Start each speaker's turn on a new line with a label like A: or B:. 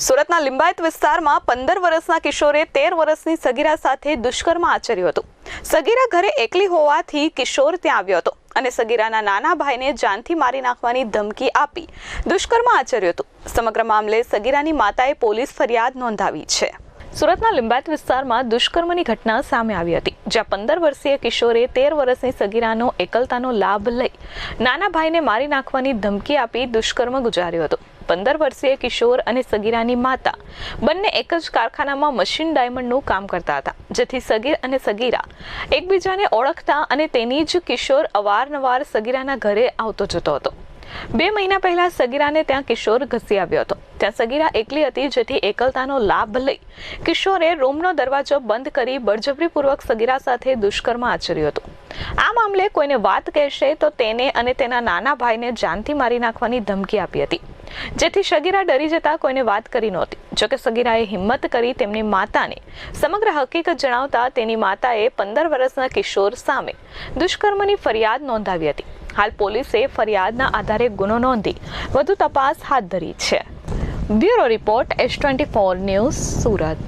A: સુરતના લિંબાયત વિસ્તારમાં પંદર વર્ષના કિશોરે તેર વર્ષની સગીરા સાથે દુષ્કર્મ આચર્યું હતું. સગીરા ઘરે એકલી હોવાથી કિશોર ત્યાં આવ્યો હતો અને સગીરાના નાના ભાઈને જાનથી મારી નાખવાની ધમકી આપી દુષ્કર્મ આચર્યું હતું. સમગ્ર મામલે સગીરાની માતાએ પોલીસ ફરિયાદ નોંધાવી છે. સુરતના લિંબાયત વિસ્તારમાં દુષ્કર્મની ઘટના સામે આવી હતી, જ્યાં પંદર વર્ષીય કિશોરે તેર વર્ષની સગીરાનો એકલતાનો લાભ લઈ નાના ભાઈને મારી નાખવાની ધમકી આપી દુષ્કર્મ ગુજાર્યો હતો. પંદર વર્ષીય કિશોર અને સગીરાની માતા બંને એક જ કારખાનામાં મશીન ડાયમંડનું કામ કરતા હતા, જેથી સગીર અને સગીરા એકબીજાને ઓળખતા અને તેની જ કિશોર અવારનવાર સગીરાના ઘરે આવતો જતો હતો. બે મહિના પહેલા સગીરાને ત્યાં કિશોર ઘસી આવ્યો હતો. ત્યાં સગીરા એકલી હતી, જેથી એકલતાનો લાભ લઈ કિશોરે રૂમનો દરવાજો બંધ કરી બળજબરીપૂર્વક સગીરા સાથે દુષ્કર્મ આચર્યું હતું. આ મામલે કોઈને વાત કહેશે તો તેને અને તેના નાના ભાઈને જાનથી મારી નાખવાની ધમકી આપી હતી. જેથી સગીરા ડરી જતા કોઈને વાત કરી નહોતી. જોકે સગીરાએ હિંમત કરી તેમની માતાને સમગ્ર હકીકત જણાવતા તેની માતાએ પંદર વર્ષના કિશોર સામે દુષ્કર્મની ફરિયાદ નોંધાવી હતી. હાલ પોલીસે ફરિયાદના આધારે ગુનો નોંધી વધુ તપાસ હાથ ધરી છે. Bureau report S twenty four news Surat.